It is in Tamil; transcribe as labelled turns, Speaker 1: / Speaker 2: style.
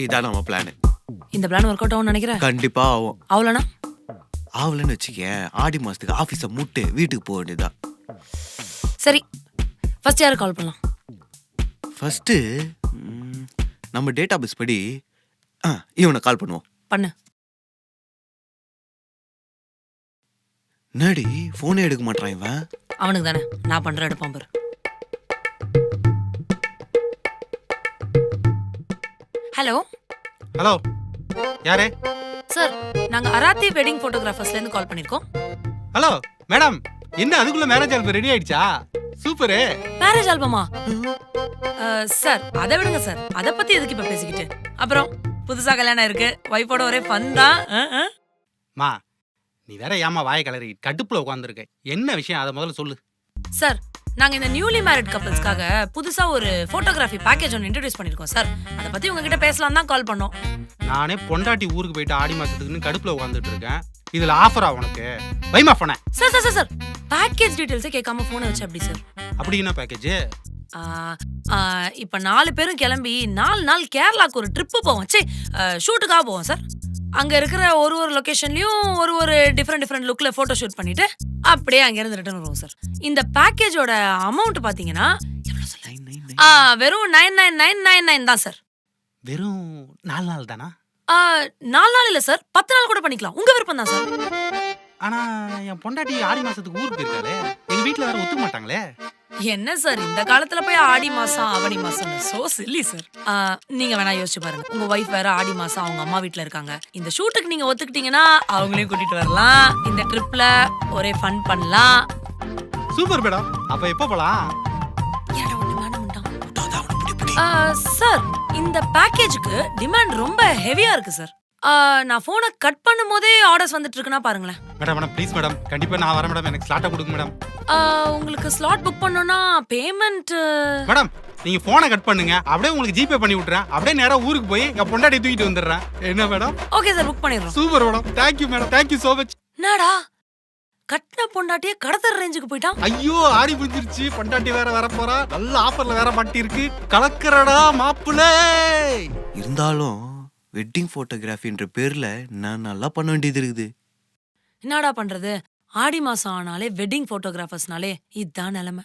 Speaker 1: இதான் நம்ம பிளான்
Speaker 2: இந்த பிளான் ஒர்க் அவுட் ஆகும்னு நினைக்கிறேன்
Speaker 1: கண்டிப்பா ஆகும்.
Speaker 2: அவ்வளோனா
Speaker 1: ஆகலன்னு வச்சுக்கேன் ஆடி மாசத்துக்கு ஆபீஸ மூட்டு வீட்டுக்கு போக வேண்டியதுதான்.
Speaker 2: சரி ஃபர்ஸ்ட் யாருக்கு கால் பண்ணலாம்?
Speaker 1: ஃபர்ஸ்ட் நம்ம டேட்டா பேஸ் படி ஆ, இவனை கால் பண்ணுவோம்.
Speaker 2: பண்ணு.
Speaker 1: என்னடி போனே எடுக்க மாட்டான் இவன்?
Speaker 2: அவனுக்கு தானே நான் பண்ற எடுப்பான் பாரு. ஹலோ
Speaker 3: ஹலோ யாரு?
Speaker 2: சார் நாங்க அராத்தி வெட்டிங் போட்டோகிராஃபர்ஸ்ல இருந்து கால் பண்ணிருக்கோம்.
Speaker 3: ஹலோ மேடம் என்ன அதுக்குள்ள மேரேஜ் ஆல்பம் ரெடி ஆயிடுச்சா? சூப்பரு
Speaker 2: மேரேஜ் ஆல்பமா சார் அதை விடுங்க சார் அதை பத்தி எதுக்கு இப்ப பேசிக்கிட்டு? அப்புறம் புதுசா கல்யாணம் இருக்கு ஒய்ஃபோட ஒரே ஃபன் தான்.
Speaker 3: மா நீ வேற ஏமா வாய கலரி கடுப்புல உட்காந்துருக்க என்ன விஷயம்? அதை முதல்ல சொல்லு.
Speaker 2: சார் நாங்க இந்த நியூலி மேரிட் கப்பல்ஸ்க்காக புதுசா ஒரு போட்டோகிராஃபி பேக்கேஜ் ஒன்று இன்ட்ரடியூஸ் பண்ணிருக்கோம் சார் அதை பத்தி உங்ககிட்ட பேசலாம் தான் கால் பண்ணோம்.
Speaker 3: நானே பொண்டாட்டி ஊருக்கு போயிட்டு ஆடி மாசத்துக்குன்னு கடுப்புல உட்காந்துட்டு இருக்கேன். இதுல ஆஃபரா உனக்கு? வைமா போன
Speaker 2: sir sir sir sir package டீடைல்ஸே கேட்காம போனை வச்சு அப்படி சார்
Speaker 3: அப்படி என்ன பேக்கேஜ்
Speaker 2: இப்ப நாலு பேரும் கிளம்பி நாலு நாள் கேரளாக்கு ஒரு ட்ரிப்பு போவோம். சே ஷூட்டுக்காக போவோம் சார் அங்க இருக்கிற ஒரு ஒரு லொகேஷன்லயும் ஒரு ஒரு டிஃப்ரெண்ட் டிஃப்ரெண்ட் லுக்ல போட்டோ ஷூட் பண்ணிட்டு அப்படியே அங்க இருந்து ரிட்டர்ன் வருவோம் சார் இந்த பேக்கேஜோட அமௌண்ட் பாத்தீங்கன்னா வெறும் nine nine nine nine nine தான் சார்
Speaker 3: வெறும் நாலு நாள் தானா?
Speaker 2: ஆ, நாலு நாள் இல்ல சார் பத்து நாள் கூட பண்ணிக்கலாம். உங்க விருப்பம் தான் சார்
Speaker 3: ஆனா என் பொண்டாட்டி ஆடி மாசத்துக்கு ஊருக்கு இருக்காளே எங்க வீட்ல வேற ஒத்துக்க மாட்டாங்களே.
Speaker 2: என்ன சார்? இந்த காலத்துல போய் ஆடி மாசம் ஆவணி மாசம் சோ சில்லி சார் நீங்க வேணா யோசிச்சு பாருங்க. உங்க ஒய்ஃப் வேற ஆடி மாசம் அவங்க அம்மா வீட்ல இருக்காங்க. இந்த ஷூட்டுக்கு நீங்க ஒத்துக்கிட்டீங்கன்னா அவங்களையும் கூட்டிட்டு வரலாம். இந்த ட்ரிப்ல ஒரே ஃபன் பண்ணலாம்.
Speaker 3: சூப்பர் மேடம் அப்ப எப்போ போலாம்?
Speaker 2: சார் இந்த பேக்கேஜுக்கு டிமாண்ட் ரொம்ப ஹெவியா இருக்கு சார் நான் போனை கட் பண்ணும் போதே ஆர்டர்ஸ் வந்துட்டு இருக்குன்னா பாருங்களேன்.
Speaker 3: மேடம் மேடம் ப்ளீஸ் மேடம் கண்டிப்பா நான் வரேன் மேடம் எனக்கு ஸ்லாட்டா கொடுங்க மேடம்
Speaker 2: ஆ, உங்களுக்கு ஸ்லாட் புக் பண்ணோம்னா பேமெண்ட்
Speaker 3: மேடம் நீங்க போனை கட் பண்ணுங்க. அப்படியே உங்களுக்கு ஜிபே பண்ணி விட்டுறேன். அப்படியே நேரா ஊருக்கு போய் என் பொண்டாட்டி தூக்கிட்டு வந்துடுறேன். என்ன மேடம்
Speaker 2: ஓகே சார் புக் பண்ணிடுறோம்.
Speaker 3: Super madam thank you madam thank you so much
Speaker 2: என்னடா? கட்டின பொண்டாட்டியே கடத்தர் ரேஞ்சுக்கு போயிட்டான்
Speaker 3: ஐயோ ஆடி முடிஞ்சிருச்சு பொண்டாட்டி வேற வர போறா நல்ல ஆஃபர்ல வேற மாட்டி இருக்கு கலக்கறடா மாப்பிள்ளை.
Speaker 1: இருந்தாலும் வெட்டிங் ஃபோட்டோகிராஃபின்ற பேர்ல நான் நல்லா பண்ண வேண்டியது இருக்குது.
Speaker 2: என்னடா பண்றது? ஆடி மாசம் ஆனாலே வெட்டிங் போட்டோகிராஃபர்ஸ்னாலே இதான் நிலைமை.